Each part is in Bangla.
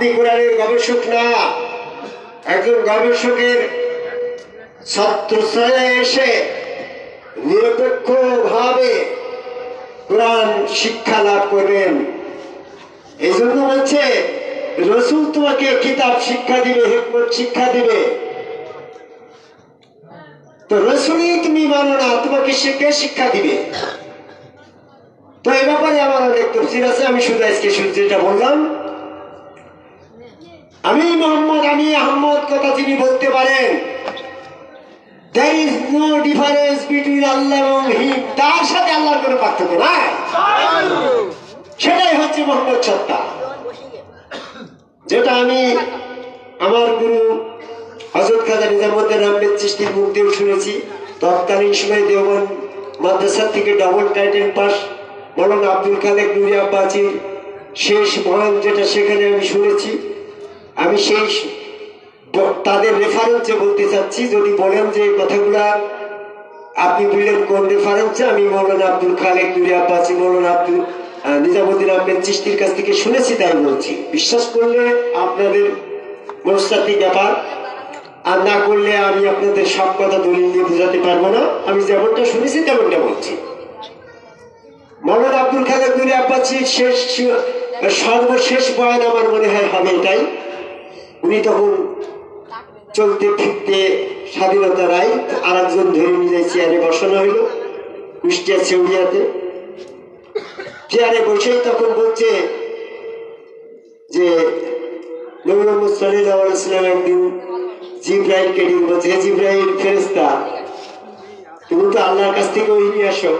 আপনি কোরআনের গবেষক না। একজন গবেষকের ছত্রছায়া এসে নিরপেক্ষ ভাবে কোরআন শিক্ষা লাভ করবেন। এই জন্য বলছে, রসুল তোমাকে কিতাব শিক্ষা দিবে, হেকমত শিক্ষা দিবে। তো রসুলই তুমি মানো না, তোমাকে কে শিক্ষা দিবে? তো এই ব্যাপারে আমার অনেক তফসিল আছে, আমি শুধু আজকে শুধু যেটা বললাম। আমি মোহাম্মদ, আমি আহম্মদ কথা যিনি বলতে পারেন। There is no difference between Allah এবং him তার সাথে আল্লাহর কোনো পার্থক্য নাই। সেটাই হচ্ছে মোহাম্মদ সত্তা। যেটা আমি আমার গুরু হজরত খাজা নিজামুদ্দিন আহমেদ চিস্তির মুখ শুনেছি। তৎকালীন সময় দেওবন মাদ্রাসা থেকে double title pass Maulana Abdul Khalek Nuri আব্বাসির শেষ বয়ান যেটা সেখানে আমি শুনেছি। আমি সেই তাদের রেফারেন্সে বলতে চাচ্ছি, যদি বলেন যে কথাগুলা আপনি বললেন কোন রেফারেন্সে আমি মৌলানা আব্দুল খালেক নুরি আব্বাসি, মৌলানা আব্দুল নিজামুদ্দিন আহমেদ চিস্তির কাছ থেকে শুনেছি, তাই বলছি। বিশ্বাস করলে আপনাদের মনস্তাত্ত্বিক ব্যাপার, আর না করলে আমি আপনাদের সব কথা দলিল দিয়ে বোঝাতে পারব না। আমি যেমনটা শুনেছি, তেমনটা বলছি। মৌলানা আব্দুল খালেক নুরি আব্বাসির শেষ, সর্বশেষ বয়ান আমার মনে হয় হবে এটাই। উনি তখন চলতে ফিরতে স্বাধীনতা রায় আর একজন ধরে নিয়ে চেয়ারে বসানো হইল, কুষ্টিয়া চেউড়িয়াতে। চেয়ারে বসেই তখন বলছে যে ডেকে বলছে তুমি তো আল্লাহর কাছ থেকে নিয়ে আসো।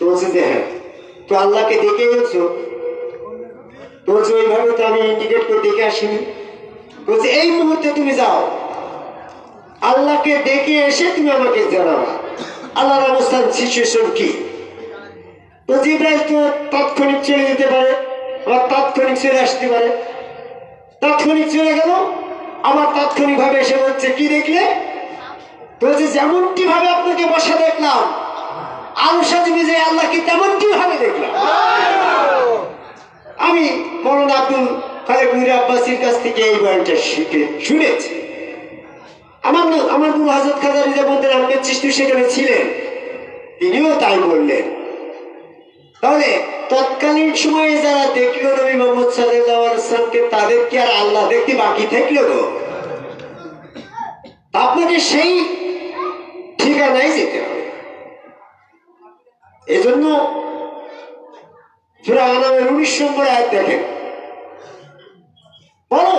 বলছে যে হ্যাঁ। তো আল্লাহকে দেখে তো বলছে, ওইভাবে তো আমি ইন্ডিকেট করে দেখে আসিনি। বলছে, এই মুহূর্তে তুমি যাও। আল্লাহকে ডেকে এসে তুমি আমাকে জানাবা আল্লাহর অবস্থান সিচুয়েশন কি? তো জিব্রাইল তো তাৎক্ষণিক চলে যেতে পারে, আবার তাৎক্ষণিক চলে আসতে পারে। তাৎক্ষণিক চলে গেল, আবার তাৎক্ষণিক ভাবে এসে বলছে, কি দেখলে? বলছে যেমনটি ভাবে আপনাকে বসা দেখলাম আরও সাথে যে আল্লাহকে তেমনটি ভাবে দেখলাম। আমি মৌলানা আব্দুল আব্বাসির কাছ থেকে এই শিখে শুনেছি। আমার আমার গুরু হাজরত খাজা নিজামুদ্দিন আহমেদ চিস্তি সেখানে ছিলেন। তিনিও তাই বললেন। তাহলে তৎকালীন সময়ে যারা দেখল নবী মোহাম্মদ সাল্লামকে তাদেরকে আর আল্লাহ দেখতে বাকি থাকল তা আপনাকে সেই ঠিকানায় যেতে হবে। এজন্য সুরা আনামের উনিশ নম্বর আয়াত দেখেন। বলো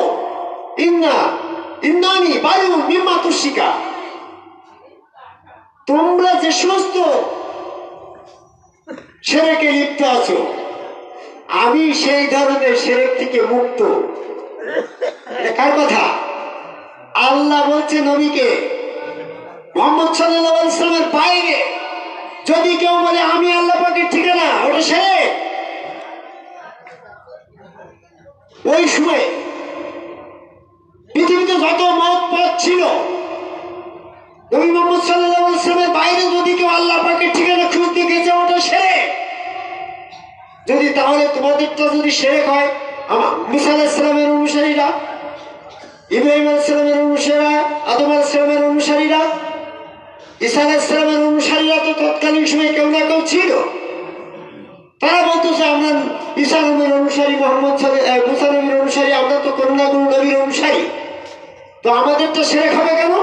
ইন্না ইন্নানি বায়ু মিম্মা তুষিকা তোমরা যে সমস্ত সেরেকে লিপ্ত আছো। আমি সেই ধরনের সেরেক থেকে মুক্ত। কার কথা? আল্লাহ বলছে নবীকে, মোহাম্মদ সাল্লাহ ইসলামের বাইরে। যদি কেউ বলে, আমি আল্লাহ পাকের ঠিকানা, ওটা সেরেক। ওই সময় পৃথিবীতে যত মত পথ ছিল। নবী ইসলামের বাইরে যদি কেউ আল্লাহ পাকের ঠিকানা খুঁজতে গেছে ওটা সেরে। যদি তাহলে তোমাদেরটা যদি সেরেক হয় আমার মুসা আলাহ ইসলামের অনুসারীরা ইব্রাহিম ইসলামের অনুসারীরা আদম ইসলামের অনুসারীরা আলাহ ইসলামের অনুসারীরা তো তৎকালীন সময় কেউ না কেউ ছিল। তারা বলতেছে আমরা নবীর অনুসারী মোহাম্মদ সালে- আহ, মুসা নবীর অনুসারী আমরা তো করুণা গুরু নবীর অনুসারী। তো আমাদেরটা সেরেক হবে কেন?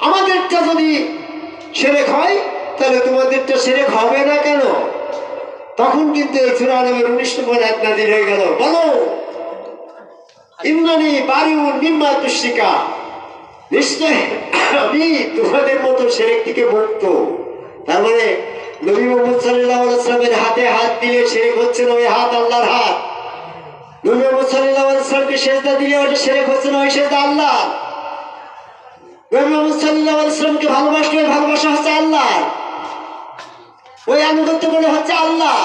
আমাদেরটা যদি সেরেক হয়, তাহলে তোমাদেরটা সেরেক হবে না কেন? তখন কিন্তু এই চূড়া নবীর উনিশ নম্বর এক নাজির হয়ে গেল। বলো। ইন্দ্রাণী বায়ু নিম্মা তুষ্টিকা। নিশ্চয় আমি তোমাদের মতো সেরেক থেকে মুক্ত তার মানে নবী মোহাম্মদ সাল্লাহ সাল্লামের হাতে হাত দিলে সেরেক হচ্ছে না, ওই হাত আল্লাহর হাত। নবী মোহাম্মদ সাল্লাহ সাল্লামকে সেজদা দিলে ওটা সেরেক ওই সেজদা আল্লাহ? নবী মোহাম্মদ সাল্লাহ সাল্লামকে ভালোবাসলে ওই ভালোবাসা হচ্ছে আল্লাহ। ওই আনুগত্য করে হচ্ছে আল্লাহ।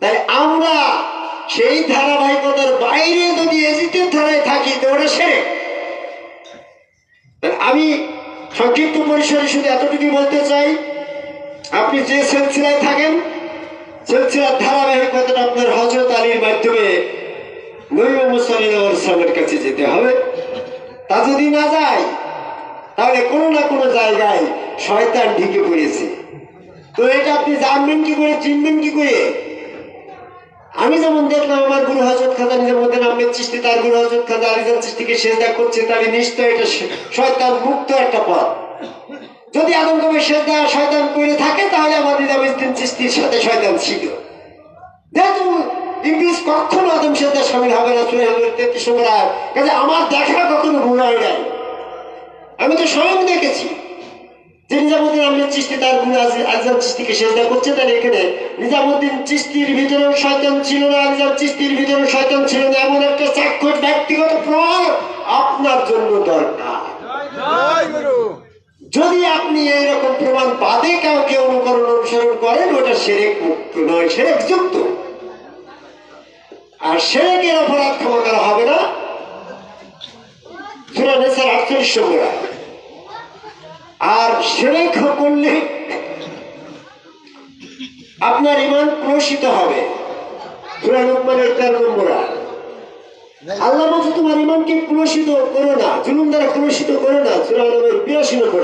তাই আমরা সেই ধারাবাহিকতার বাইরে যদি এজিতের ধারায় থাকি, তো ওটা আমি সংক্ষিপ্ত পরিসরে শুধু এতটুকু বলতে চাই, আপনি যে সিলসিলায় থাকেন সিলসিলার ধারাবাহিকতাটা আপনার হজরত আলীর মাধ্যমে আলাইহি ওয়াসাল্লামের কাছে যেতে হবে। তা যদি না যায়, তাহলে কোনো না কোনো জায়গায় শয়তান ঢুকে পড়েছে। তো এটা আপনি জানবেন কি করে, চিনবেন কি করে? আমি যেমন দেখলাম, আমার গুরু হজরত খাজা নিজামুদ্দিন আহমেদ চিস্তি তার গুরু হজরত খাজা আলিজান চিস্তিকে সেজদা করছে তাহলে নিশ্চয় এটা শয়তান মুক্ত একটা পথ। যদি আদমকমে সেজদা শয়তান করে থাকে, তাহলে আমার নিজামুদ্দিন চিস্তির সাথে শয়তান ছিল। যেহেতু ইংলিশ কখনো আদম সেজদা সামিল হবে না চুরে তেত্রিশ নম্বর আয়াত। কাজে আমার দেখা কখনো ভুল হয় নাই। আমি তো স্বয়ং দেখেছি। যে নিজামুদ্দিন আহমেদ চিস্তি তার আজ- আজম চিস্তিকে সেজদা করছে তাহলে এখানে নিজামুদ্দিন চিস্তির ভিতরেও শয়তান ছিল না আজম চিস্তির ভিতরেও শয়তান ছিল না, এমন একটা চাক্ষুষ ব্যক্তিগত প্রমাণ আপনার জন্য দরকার। যদি আপনি এইরকম প্রমাণ বাদে কাউকে অনুকরণ অনুসরণ করেন, ওটা সেরেক মুক্ত নয়, সেরেক যুক্ত আর সেরেকের অপরাধ ক্ষমা করা হবে না। আর সেরেক করলে আপনার ইমান প্রসিত হবে সুরা লোকমানের তেরো নম্বর। আল্লাহ বলছে, তোমার ইমানকে কুলসিত করো না, জুলুম দ্বারা কুলসিত করো না, সুরা আলমের বিরাশি নম্বর।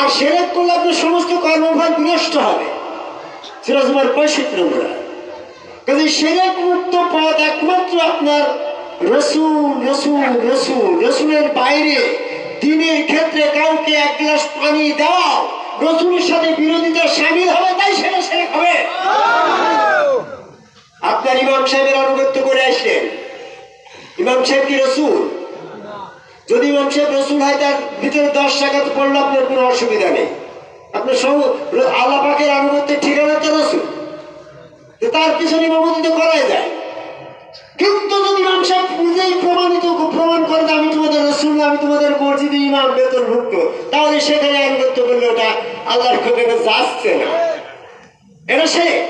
আর সেরেক করলে আপনার সমস্ত কর্মফল বিনষ্ট হবে। সেটা তোমার পঁয়ষট্টি নম্বর কাজে সেরেক মুক্ত পথ একমাত্র আপনার রসুল রসুল রসুল, রসুলের বাইরে, দিনের ক্ষেত্রে কাউকে এক গ্লাস পানি দেওয়া রসুলের সাথে বিরোধিতা সামিল হবে, তাই সেটা সেরেক হবে। আপনার ইমাম সাহেবের আনুগত্য করে আসলেন। ইমাম সাহেব কি রসুল? যদি ইমাম সাহেব রসুল হয়, তার ভিতরে দশ টাকা তো পড়লে আপনার কোনো অসুবিধা নেই। আপনার সব আল্লাহ পাকের আনুগত্যের ঠিকানা তো রসুল। তার পিছনে ইমামতি তো করাই যায়। কিন্তু যদি ইমাম সাহেব নিজেই প্রমাণিত প্রমাণ করে যে আমি তোমাদের রসুল, আমি তোমাদের মসজিদে ইমাম বেতনভুক্ত তাহলে সেখানে আনুগত্য করলে ওটা আল্লাহর খোকাকে যাচ্ছে না। এটা সে।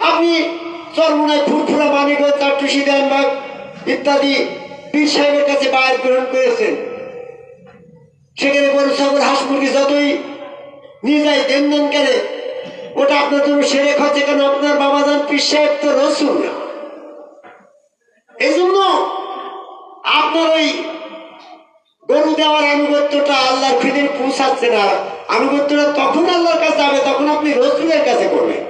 আপনি চরমুনায় ফুরফুরা মানিক তার টুসি দেন বা ইত্যাদি পীর সাহেবের কাছে বায়াত গ্রহণ করেছেন। সেখানে গরু ছাগল হাঁস মুরগি যতই নিয়ে যায়, দেন করে। ওটা আপনার জন্য সেরে খাচ্ছে কেন? আপনার বাবা যান পীর সাহেব তো রসুন এই জন্য আপনার ওই গরু দেওয়ার আনুগত্যটা আল্লাহর ফিরে পৌঁছাচ্ছে না। আনুগত্যটা তখন আল্লাহর কাছে যাবে, তখন আপনি রসুলের কাছে করবেন।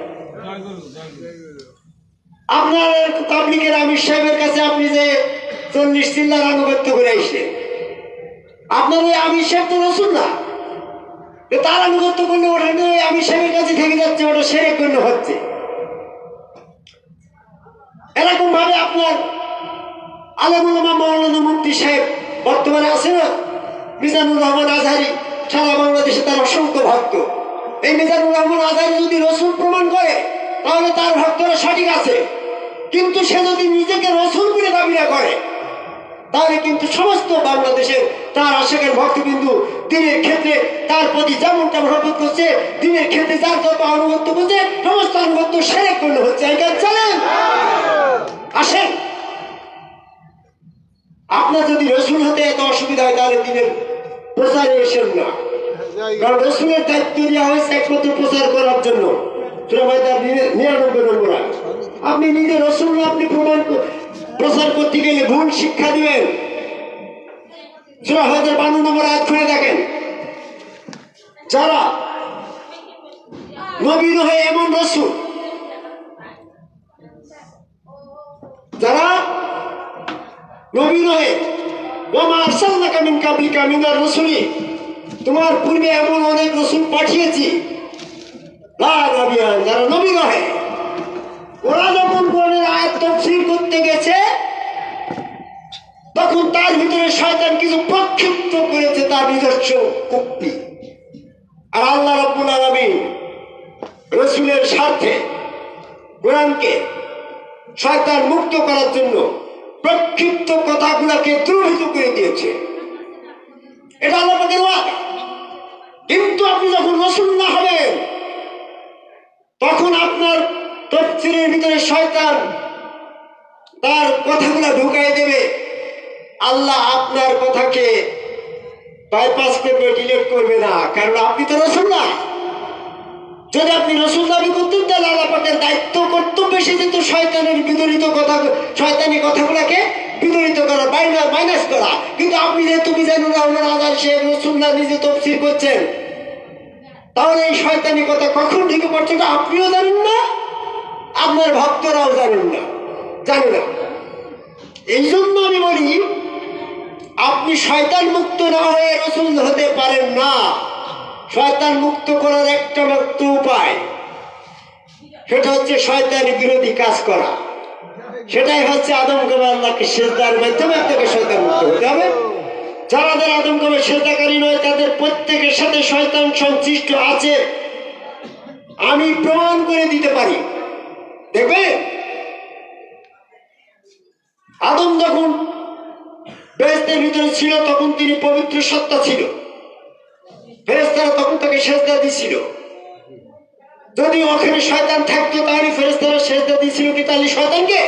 আপনার তাবলিকের আমির সাহেবের কাছে আপনি যে চল্লিশ চিল্লার আনুগত্য করে আসলেন আপনার ওই আমির সাহেব তো রসুন না। তার আনুগত্য করলে ওটা ওই আমির সাহেবের কাছে থেকে যাচ্ছে, ওটা সেরে করলে হচ্ছে। এরকম ভাবে আপনার আলমুল্লামা মৌলানা মুফতি সাহেব বর্তমানে আছে না? মিজানুর রহমান আজহারি, সারা বাংলাদেশে তার অসংখ্য ভক্ত। এই মিজানুর রহমান আজহারি যদি রসুল প্রমাণ করে, তাহলে তার ভক্তরা সঠিক আছে। কিন্তু সে যদি নিজেকে রসুল বলে দাবি না করে, তাহলে কিন্তু সমস্ত বাংলাদেশের তার আশেকের ভক্তবিন্দু দিনের ক্ষেত্রে তার প্রতি যেমনটা মহব্বত করছে, দিনের ক্ষেত্রে যার যত আনুগত্য করছে, সমস্ত আনুগত্য সেরে করলে হচ্ছে। এটা চলেন। আসেন। আপনার যদি রসুল হতে এত অসুবিধা হয়, তাহলে দিনের প্রচারে এসেন না। কারণ রসুলের দায়িত্ব দেওয়া হয়েছে একমাত্র প্রচার করার জন্য। সুরা মায়দার নিরা- নিরানব্বই নম্বর। আপনি নিজে রসুল না আপনি প্রমাণ প্রচার করতে গেলে ভুল শিক্ষা দিবেন। হয়তো বান্ন নম্বর আয়াত খুলে দেখেন। যারা নবীন হয়ে এমন রসুল। যারা নবী নহে, ওমা আরসালনাকা কাবলিকা মিনার রাসূলি। তোমার পূর্বে এমন অনেক রসুল পাঠিয়েছি। যারা নবীন নহে ওরা যখন কোরআনের আয়াত তাফসীর করতে গেছে, তখন তার ভিতরে শয়তান কিছু প্রক্ষিপ্ত করেছে তার নিজস্ব উক্তি আর আল্লাহ রাব্বুল আলামিন রসুলের স্বার্থে কোরআনকে শয়তান মুক্ত করার জন্য প্রক্ষিপ্ত কথাগুলোকে দ্রুহিত করে দিয়েছে। এটা আল্লাহ কিন্তু আপনি যখন রসুল না হবেন, তখন আপনার তফসিলের ভিতরে শয়তান তার কথাগুলো ঢুকাই দেবে। আল্লাহ আপনার কথাকে বাইপাস করবে ডিলেট করবে না। কারণ আপনি তো রসুল না। যদি আপনি রসুল দাবি করতেন, তাহলে আল্লাহ পাকের দায়িত্ব, কর্তব্য এসে যেত শয়তানের বিতরিত কথা, শয়তানি কথাগুলোকে বিদরিত করা মাইনাস করা। কিন্তু আপনি যে তুমি জানো না ওনার আদার সে রসুল্লাহ নিজে তফসির করছেন, তাহলে এই শয়তানি কথা কখন ঢুকে পড়ছে, আপনিও জানেন না, আপনার ভক্তরাও জানেন না। জানে না। এই জন্য আমি বলি, আপনি শয়তান মুক্ত না হয়ে রসুল হতে পারেন না। শয়তান মুক্ত করার একটা মাত্র উপায়, সেটা হচ্ছে শয়তান বিরোধী কাজ করা। সেটাই হচ্ছে আদম কবে আল্লাহকে মাধ্যমে আপনাকে শয়তান মুক্ত হতে হবে। যারা যারা আদম কবে সেজদাকারী নয়, তাদের প্রত্যেকের সাথে শয়তান সংশ্লিষ্ট আছে। আমি প্রমাণ করে দিতে পারি। দেখবে আদম যখন বেহেস্তের ভিতরে ছিল, তখন তিনি পবিত্র সত্তা ছিল। ফেরেস্তারা তখন তাকে সেজদা দিছিল। যদি ওখানে শয়তান থাকতো, তাহলে ফেরেস্তারা সেজদা দিছিল কি তাহলে শয়তানকে?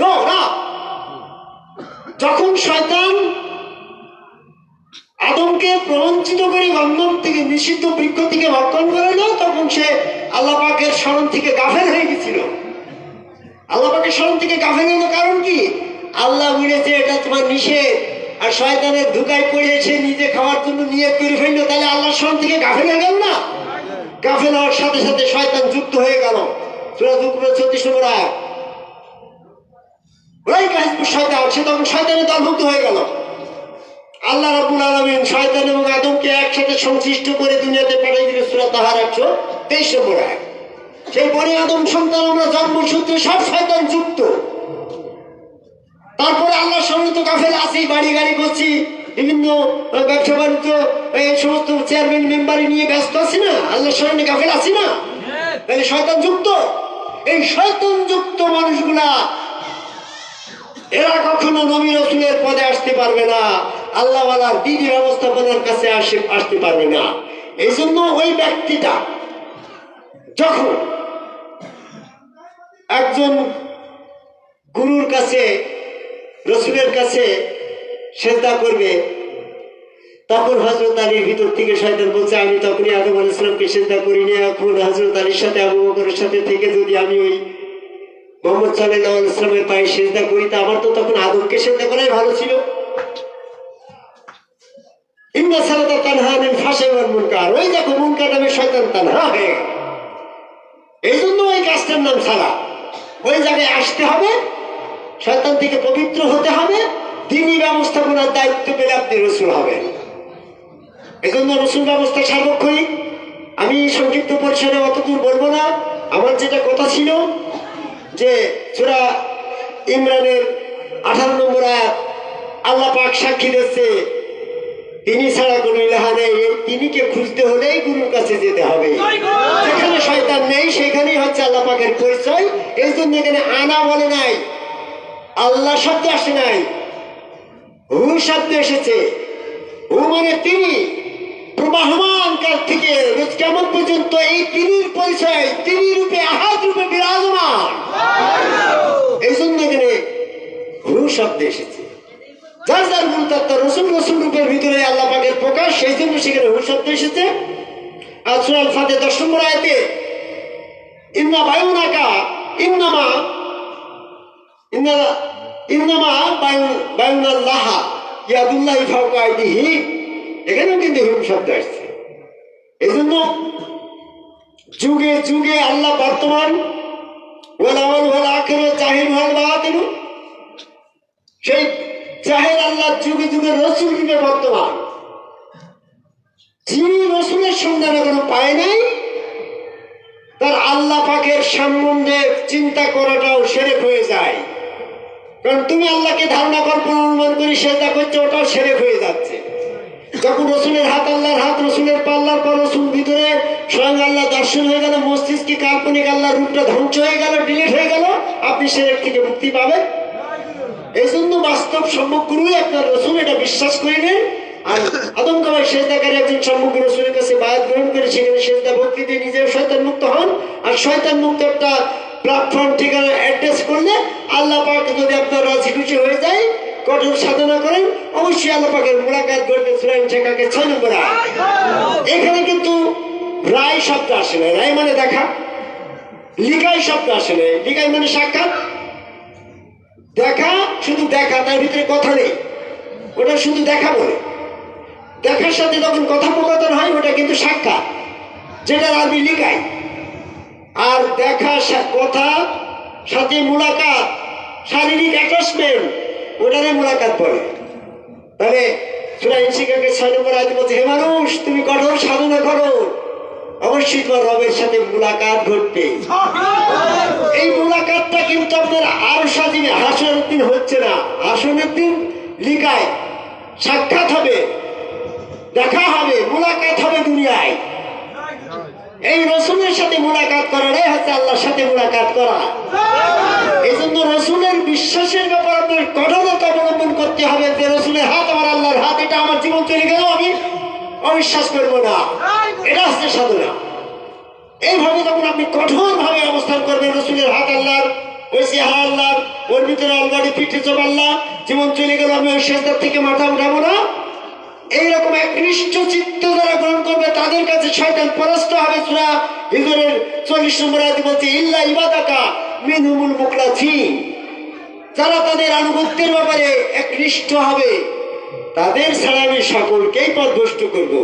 না। যখন শয়তান আদমকে প্রবঞ্চিত করে গন্ধম থেকে, নিষিদ্ধ বৃক্ষ থেকে ভক্ষণ করে তখন সে আল্লাহ স্মরণ থেকে গাফেল হয়ে গেছিল। আল্লাহ পাকের স্মরণ থেকে গাফেল হলো কারণ কি? আল্লাহ বলেছে, এটা তোমার নিষেধ। আর শয়তানের ধুকায় পড়ে সে নিজে খাওয়ার জন্য নিয়ে করে ফেলল, তাহলে আল্লাহর স্মরণ থেকে গাফেল গেল না? গাফেল হওয়ার সাথে সাথে শয়তান যুক্ত হয়ে গেল। সুরা দুপুরে ছত্রিশ নম্বর। ওই হয়ে গেল। আল্লাহ এবং আদমকে একসাথে সংশ্লিষ্ট করে দুনিয়াতে পাঠিয়ে দিল সুরা তাহার একশো তেইশ নম্বর আয়াত। সেই বনে আদম সন্তান আমরা জন্মসূত্রে সব শয়তান যুক্ত। তারপরে আল্লাহ সঙ্গে তো কাফেল আছি বাড়ি গাড়ি করছি বিভিন্ন ব্যবসা বাণিজ্য, এই সমস্ত চেয়ারম্যান মেম্বারি নিয়ে ব্যস্ত আছি না? আল্লাহর সঙ্গে কাফেল আছি না? তাহলে শয়তান যুক্ত? এই শয়তান যুক্ত মানুষগুলা, এরা কখনো নবী রসুলের পদে আসতে পারবে না, আল্লাহওয়ালার দিদি ব্যবস্থাপনার কাছে আসে, আসতে পারবে না। এই জন্য ওই ব্যক্তিটা যখন একজন গুরুর কাছে, রসুলের কাছে শ্রদ্ধা করবে, তখন হজরত আলীর ভিতর থেকে শয়তান বলছে, আমি তখনই আদম আল ইসলামকে শ্রদ্ধা করিনি এখন হজরত আলীর সাথে, আবু বকরের সাথে থেকে যদি আমি ওই মোহাম্মদ সাল্লাহ ইসলামের পায়ে সেজদা করি, তা আমার তো তখন আদমকে সেজদা করাই ভালো ছিল ইন্না সালাতা তানহা আনিল ফাহশাই ওয়াল মুনকার ওই দেখো মুনকার নামে শয়তান তানহা হয়ে গেল। কাজটার নাম সালা ওই জায়গায় আসতে হবে শয়তান থেকে পবিত্র হতে হবে দিনী ব্যবস্থাপনার দায়িত্ব পেলে আপনি রসুল হবেন। এই জন্য রসুল ব্যবস্থা সার্বক্ষণিক। আমি সংক্ষিপ্ত পরিসরে অতদূর বলব না। আমার যেটা কথা ছিল যে সুরা ইমরানের আঠারো নম্বর আয়াত আল্লাহ পাক সাক্ষী দিচ্ছে তিনি ছাড়া কোনো ইলাহা নেই। তিনিকে খুঁজতে হলেই গুরুর কাছে যেতে হবে। যেখানে শয়তান নেই আল্লাহ পাকের পরিচয়, এই জন্য এখানে আনা বলে নাই। আল্লাহ শব্দ আসে নাই। হু শব্দ এসেছে। হু মানে তিনি। প্রবাহমান কাল থেকে কেমন পর্যন্ত এই তিনির পরিচয়, তিনি রূপে আহাত রূপে বিরাজমান। এই জন্য এখানে হু এসেছে। যার যার তত্ত্ব রূপের ভিতরে আল্লাহ পাকের প্রকাশ, সেই জন্য সেখানে হু শব্দ এসেছে। আর সুরাল ফাতে দশ ইন্না বায়ুনাকা ইন্নামা, ইন্না, ইন্নামা বায়ু বায়ুনাল্লাহা এখানেও কিন্তু শব্দ আসছে। এই জন্য যুগে যুগে আল্লাহ বর্তমান সেই আল্লাহ যুগে যুগে রসুল রূপে বর্তমান। যিনি রসুলের সন্ধান এখনও পায় নাই তার আল্লাহ পাকের সম্বন্ধে চিন্তা করাটাও সেরেক হয়ে যায়। কারণ তুমি আল্লাহকে ধারণা কর অনুমান করি সেটা করছে, ওটাও সেরেক হয়ে যাচ্ছে। যখন রসুলের হাত, আল্লাহর হাত, রসুলের পাল্লার পর রসুল ভিতরে স্বয়ং আল্লাহ দর্শন হয়ে গেল, মস্তিষ্কে কাল্পনিক আল্লাহ রূপটা ধ্বংস হয়ে গেল ডিলিট হয়ে গেল, আপনি সেরেক থেকে মুক্তি পাবেন। এই জন্য বাস্তব সম্মুখগুরুই আপনার রসুল, এটা বিশ্বাস করিলেন। আদম কামাই সেজদাকারী একজন সম্মুখ রসুলের কাছে বায়াত গ্রহণ করে সেখানে সেজদা ভক্তি দিয়ে নিজেও শয়তান মুক্ত হন। আর শয়তান মুক্ত একটা প্ল্যাটফর্ম ঠিকানা অ্যাড্রেস করলে আল্লাহ পাক যদি আপনার রাজি খুশি হয়ে যায়, কঠোর সাধনা করেন, অবশ্যই আল্লাহ পাকের মোলাকাত করবেন সুরাইন শেখাকে ছয় নম্বর। এখানে কিন্তু রায় শব্দ আসে না। রায় মানে দেখা লিগাই শব্দ আসে না। লিগাই মানে সাক্ষাৎ। দেখা শুধু দেখা, তার ভিতরে কথা নেই। ওটা শুধু দেখা বলে। দেখার সাথে যখন কথোপকথন হয় ওটা কিন্তু সাক্ষাৎ যেটা আরবি লিগাই আর দেখা কথা সাথে মুলাকাত শারীরিক অ্যাটাচমেন্ট ওটারে মুলাকাত বলে তাহলে সুরা ইনসিকাকে ছয় নম্বর আয়তে বলছে হে মানুষ তুমি কঠোর সাধনা করো। অবশ্যই তোমার রবের সাথে মুলাকাত ঘটবে। এই মুলাকাতটা কিন্তু আপনার আরও সাজিনে হাসনের দিন হচ্ছে না। হাসনের দিন লিখায় সাক্ষাৎ হবে। দেখা হবে, মুলাকাত হবে দুনিয়ায়। এই রসুলের সাথে মুলাকাত করাটাই হচ্ছে আল্লাহর সাথে মুলাকাত করা। এই জন্য রসুলের বিশ্বাসের ব্যাপার আপনার কঠোরতা অবলম্বন করতে হবে যে, রসুলের হাত আমার আল্লাহর হাত, এটা আমার জীবন চলে গেলেও আমি অবিশ্বাস করব না। এটা হচ্ছে সাধনা। এইভাবে যখন আপনি কঠোর ভাবে অবস্থান করবেন, রসুলের হাত আল্লাহর ওই চেহারা আল্লাহর, ওর ভিতরে অলবাড়ি পিঠে চোপ আল্লাহ জীবন চলে গেল আমি ওই শেষদার থেকে মাথা উঠাবো না। এইরকম একনিষ্ঠ চিত্ত যারা গ্রহণ করবে, তাদের কাছে শয়তান পরাস্ত হবে। সুরা হিজরের চল্লিশ নম্বর আয়াতে বলছে, ইল্লা ইবাদাকা মিনহুমুল মুকলাথিন যারা তাদের আনুগত্যের ব্যাপারে একনিষ্ঠ হবে, তাদের ছাড়া আমি সকলকেই পদভষ্ট করব।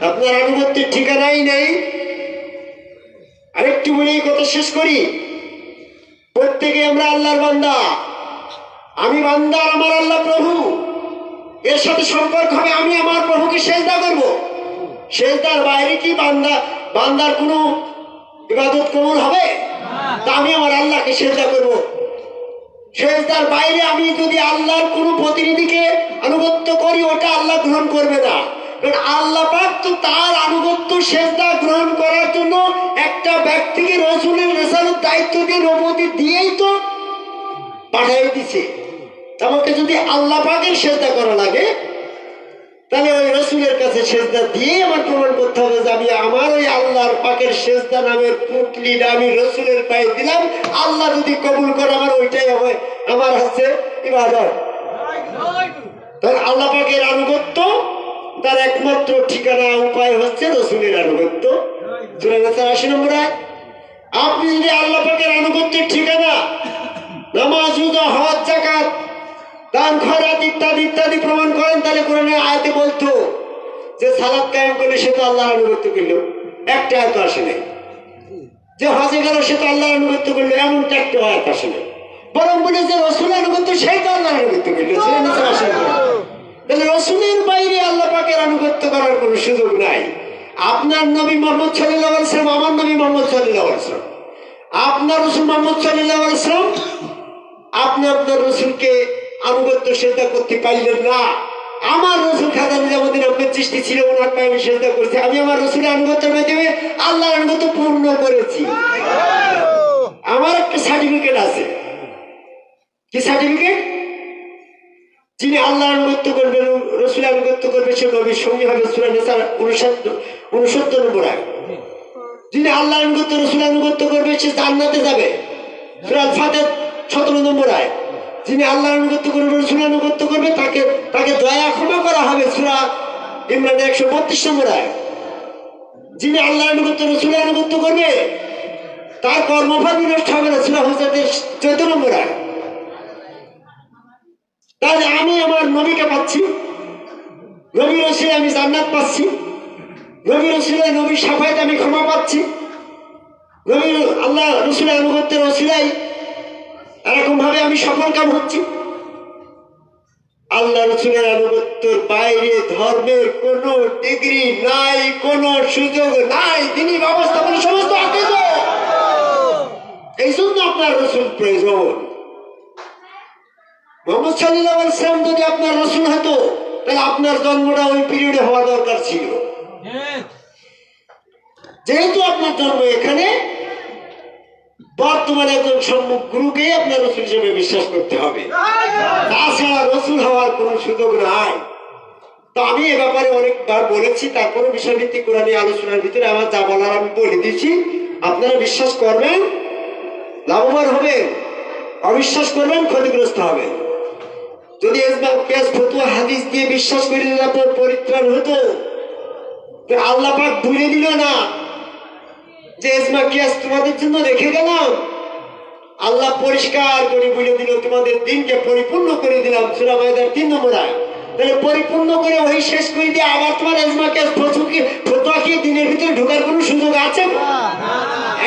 আপনার আনুগত্যের ঠিকানাই নেই। আরেকটু বলে কথা শেষ করি। প্রত্যেকে আমরা আল্লাহর বান্দা। আমি বান্দা আমার আল্লাহ প্রভু। এর সাথে সম্পর্ক হবে, আমি আমার প্রভুকে সেজদা করব। সেজদার বাইরে কি বান্দা, বান্দার কোনো ইবাদত কবুল হবে? তা আমি আমার আল্লাহকে সেজদা করব। সেজদার বাইরে আমি যদি আল্লাহর কোনো প্রতিনিধিকে আনুগত্য করি, ওটা আল্লাহ গ্রহণ করবে না। আল্লাহ পাক তো তার আনুগত্য, সেজদা গ্রহণ করার জন্য একটা ব্যক্তিকে রসুলের রেসালের দায়িত্ব দিয়ে নবতি দিয়েই তো পাঠাই দিছে। আমাকে যদি আল্লাহ পাকের সেজদা করা লাগে, তাহলে ওই রসুলের কাছে সেজদা দিয়ে আমার প্রমাণ করতে হবে যে আমি আমার ওই আল্লাহর পাকের সেজদা নামের পুটলিটা আমি রসুলের পায়ে দিলাম। আল্লাহ যদি কবুল করে আমার, ওইটাই হবে আমার হচ্ছে ইবাদত। তাহলে আল্লাহ পাকের আনুগত্য, তার একমাত্র ঠিকানা, উপায় হচ্ছে রসুলের আনুগত্য। আশি নম্বর। আপনি যদি আল্লাহ পাকের আনুগত্যের ঠিকানা, নামাজ হজ জাকাত দান খয়রাত ইত্যাদি ইত্যাদি প্রমাণ করেন, তাহলে কোরআনে আয়াতে বলতো যে সালাদ কায়েম করলে সে তো আল্লাহর আনুগত্য করল। একটা আয়ত আসে নাই। যে হজে গেল, সে তো আল্লাহর আনুগত্য করল এমনটা একটা আয়াত আসে নাই। বরং বলে যে রসুল আনুগত্য, সেই তো আল্লাহর আনুগত্য করল? তাহলে রসুলের বাইরে আল্লাহ পাকের আনুগত্য করার কোনো সুযোগ নাই। আপনার নবী মোহাম্মদ সাল্লাহ আলাইসলাম আমার নবী মোহাম্মদ সাল্লাহ আলাইসলাম আপনার রসুল মোহাম্মদ সাল্লাহ আলাইসলাম আপনি আপনার রসুলকে আনুগত্য সেদ্ধা করতে পারলেন না। আমার রসুল খাজা নিজামুদ্দিন আহমেদ সৃষ্টি ছিল, ওনার পায়ে আমি সেদ্ধা করেছি। আমি আমার রসুলের আনুগত্যের মাধ্যমে আল্লাহর আনুগত্য পূর্ণ করেছি। আমার একটা সার্টিফিকেট আছে। কি সার্টিফিকেট যিনি আল্লাহ আনুগত্য করবেন রসুল আনুগত্য করবে সে নবীর সঙ্গী হবে সুরা নেসার উনসত্তর নম্বর আয়। যিনি আল্লাহ আনুগত্য রসুল আনুগত্য করবে সে জান্নাতে যাবে। সুরাল ফাতে সতেরো নম্বর আয়। যিনি আল্লাহ আনুগত্য করবে রসুল আনুগত্য করবে তাকে তাকে দয়া ক্ষমা করা হবে। সুরা ইমরান একশো বত্রিশ নম্বর আয় যিনি আল্লাহ আনুগত্য রসুল আনুগত্য করবে, তার কর্মফল বিনষ্ট হবে না। সুরা হুজাতের চোদ্দ নম্বর আয় তাহলে আমি আমার নবীকে পাচ্ছি। নবী রসিলে আমি জান্নাত পাচ্ছি। নবী রসিলে নবীর সাফাইতে আমি ক্ষমা পাচ্ছি। নবী আল্লাহ রসুলের আনুগত্যের রসিলাই এরকম ভাবে আমি সফল কাম হচ্ছি। আল্লাহ রসুলের আনুগত্যের বাইরে ধর্মের কোন ডিগ্রি নাই কোন সুযোগ নাই তিনি ব্যবস্থাপনা সমস্ত এই জন্য আপনার রসুল প্রয়োজন। মোহাম্মদ সাল্লাহ ইসলাম যদি আপনার রসুল হতো তাহলে আপনার জন্মটা ওই পিরিয়ডে হওয়া দরকার ছিল। যেহেতু আপনার জন্ম এখানে বর্তমানে একজন সম্মুখ গুরুকেই আপনার রসুল হিসেবে বিশ্বাস করতে হবে। তাছাড়া রসুল হওয়ার কোনো সুযোগ নাই। আমি এ ব্যাপারে অনেকবার বলেছি তারপরে বিষয়ভিত্তিক কোরআনী আলোচনার ভিতরে আমার যা বলার আমি বলে দিচ্ছি আপনারা বিশ্বাস করবেন, লাভবান হবেন, অবিশ্বাস করবেন, ক্ষতিগ্রস্ত হবেন। যদি হাদিস দিয়ে বিশ্বাস করে আপনার পরিত্রাণ হতো। তো আল্লাহ পাক ভুলে দিল না। যে তোমাদের জন্য রেখে আল্লাহ পরিষ্কার করে বলে তোমাদের দিনকে পরিপূর্ণ করে দিলাম পরিপূর্ণ করে ওই শেষ করে দিয়ে আবার তোমার দিনের ভিতরে ঢোকার কোনো সুযোগ আছে?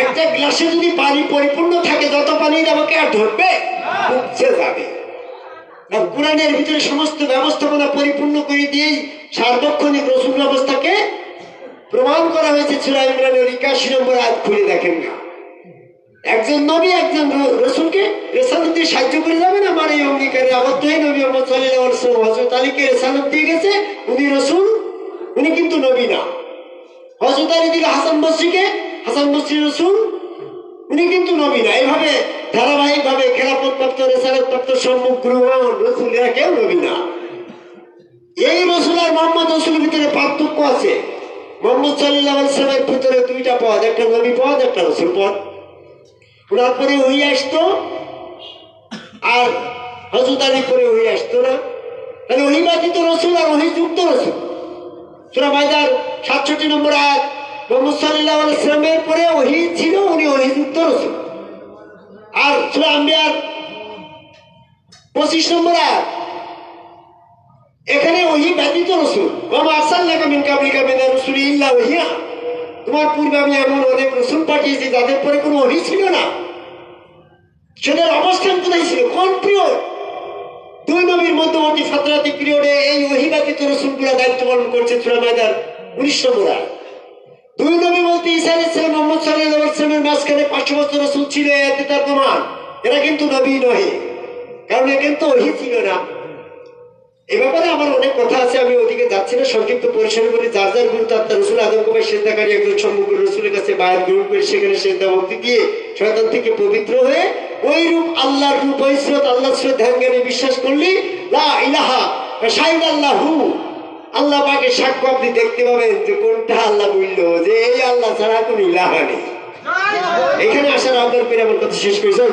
একটা গ্লাসে যদি পানি পরিপূর্ণ থাকে, যত পানি আমাকে আর ঢুকবে যাবে। কোরআনের ভিতরে সমস্ত ব্যবস্থাপনা পরিপূর্ণ করে দিয়েই সার্বক্ষণিক রসুল ব্যবস্থাকে প্রমাণ করা হয়েছে সুরা ইমরানের একাশি নম্বর আয়াত খুলে দেখেন না। একজন নবী, একজন রসুলকে রেসালত দিয়ে সাহায্য করে যাবে না? মানে অঙ্গীকারে আবদ্ধ হয়ে নবী সাল্লাল্লাহু আলাইহি ওয়াসাল্লাম আলীকে রেসালত দিয়ে গেছে, উনি রসুল, উনি কিন্তু নবী না। হযরত আলী হাসান বসরিকে, হাসান বসরি রসুল, উনি কিন্তু নবী না। এইভাবে ধারাবাহিক ভাবে খেলাপথ প্রাপ্ত রেসালত প্রাপ্ত সম্মুখ গ্রহণ রসুল এরা কেউ নবী না। এই রসুল আর মোহাম্মদ রসুলের ভিতরে পার্থক্য আছে। মোহাম্মদ সাল্লাহ সাল্লামের ভিতরে দুইটা পদ, একটা নবী পদ, একটা রসুল পদ। ওনার পরে ওই আসতো, আর হজরত পরে ওই আসতো না। তাহলে ওই ব্যতীত রসুল আর ওই যুক্ত রসুল। সুরা মাইদার সাতষট্টি নম্বর আয়াত, মোহাম্মদ সাল্লাহ ইসলামের পরে ওহি ছিল, উনি ওহি যুক্ত রসুল। আর সুরা আম্বিয়ার পঁচিশ নম্বর আয়াত এখানে ওহি ব্যতীত রসুল। তোমার পূর্বে আমি এমন অনেক রসুল পাঠিয়েছি যাদের পরে কোনো ওহি ছিল না। সেটার অবস্থান কোথায় ছিল? কোন পিরিয়ড দুই নবীর মধ্যবর্তী ফাতরাতি পিরিয়ডে এই ওহি ব্যতীত রসুলগুলা দায়িত্ব পালন করছে সুরা মায়দার উনিশ নম্বর দুই নবী বলতে ঈসা আলাইহিসসালাম মোহাম্মদ সাল্লাল্লাহু আলাইহি ওয়াসাল্লামের মাঝখানে পাঁচশো বছর রসুল ছিল এতে তার প্রমাণ। এরা কিন্তু নবী নহে। কারণ এ কিন্তু ওহি ছিল না। এ ব্যাপারে আমার অনেক কথা আছে আমি ওদিকে যাচ্ছি না। সংক্ষিপ্ত পরিসরে বলি যার যার গুরু তার তার রসুল আদম কুমার সেন্দাকারী একজন সম্মুখ রসুলের কাছে বায়াত গ্রহণ করে সেখানে সেন্দা ভক্তি দিয়ে শয়তান থেকে পবিত্র হয়ে ওই রূপ আল্লাহর রূপ ঐশ্রত আল্লাহ স্রোত ধ্যান বিশ্বাস করলি লা ইলাহা শাহিদ আল্লাহু আল্লাহ পাকে সাক্ষ্য আপনি দেখতে পাবেন যে কোনটা আল্লাহ বলল যে এই আল্লাহ ছাড়া কোনো ইলাহা নেই। এখানে আসার আবদার করে আমার কথা শেষ করেছে